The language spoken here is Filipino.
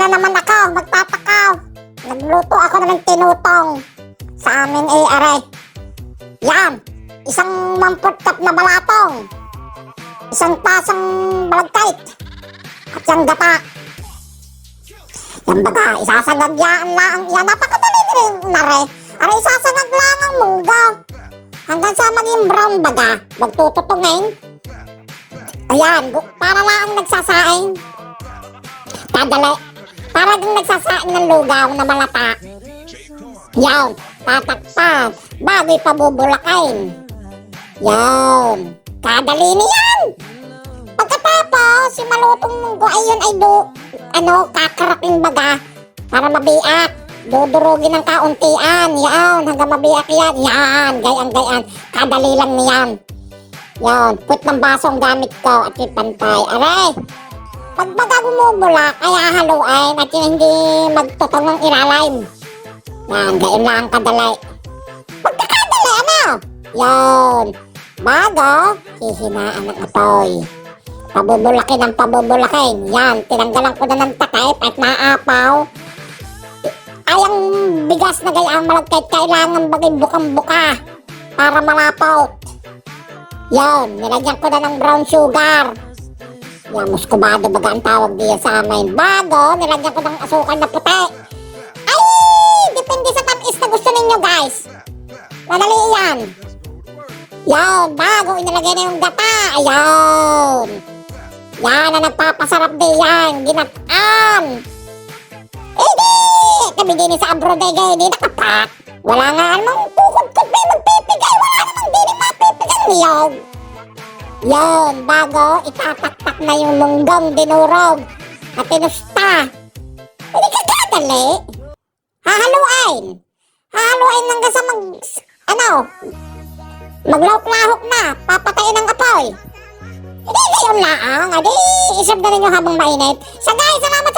na naman ako, magpapakaw. Nagluto ako ng tinutong. Sa amin ay aray. Yan, isang mampot cup na balatong. Isang tasang balagkait. At yung gata. Yan baga, isasagad yan lang. Yan, napakadali rin na re. Aray, isasagad lang ang munggo. Hanggang sa maging brown baga, magtututungin. Ayan, para lang ang nagsasaing. Kadali. Para din nagsasaing ng lugaw na malata. Yan, tatakpan. Bago ipabubulakain. Yan. Kadali niyan. Pagkatapos, yung malutong munggo, ayun ay do, ano, kakaraking baga para mabiak. Dudurugin ng kauntian. Yan, hanggang mabiak yan. Yan, gayan, gayan. Kadali lang niyan. Yan, put ng baso ang gamit ko at ipantay. Aray! Pag baga kaya haluin at yung hindi magtutong ng ilalim. Yan, gayon lang ang kadalay. Pagkakadali, ano? Yan. Bago, hihinaan ng apoy. Pabubulakin ng pabubulakin. Yan, tinanggalan ko na ng takip at naapaw. Ay, ang bigas na gayaan malagkit kailangan bagay bukang-buka para malapot. Yan, nilagyan ko na ng brown sugar. Yan, muscovado baga ang tawag diyan sa amin. Bago, nilagyan ko ng asukal na puti. Ay, depende sa tamis na gusto ninyo guys. Madali yan. Yan, bago inilagay na yung gata. Ayan. Yan ang nagpapasarap din yan. Ginataan. Eh di, kami din sa abroad ay gaya di nakapak. Wala nga namang kukod-kod may magpipigay. Wala namang din mapipigay niyog. Yon, bago itataktak na yung munggong dinurog at tinusta. Hindi ka kadali. Hahaluin. Hahaluin hanggang sa mag... Ano? Maglahok-lahok na. Papatayin ng apoy. Hindi gayon laang. Adi, isip na ninyo habang mainit. Sa guys, salamat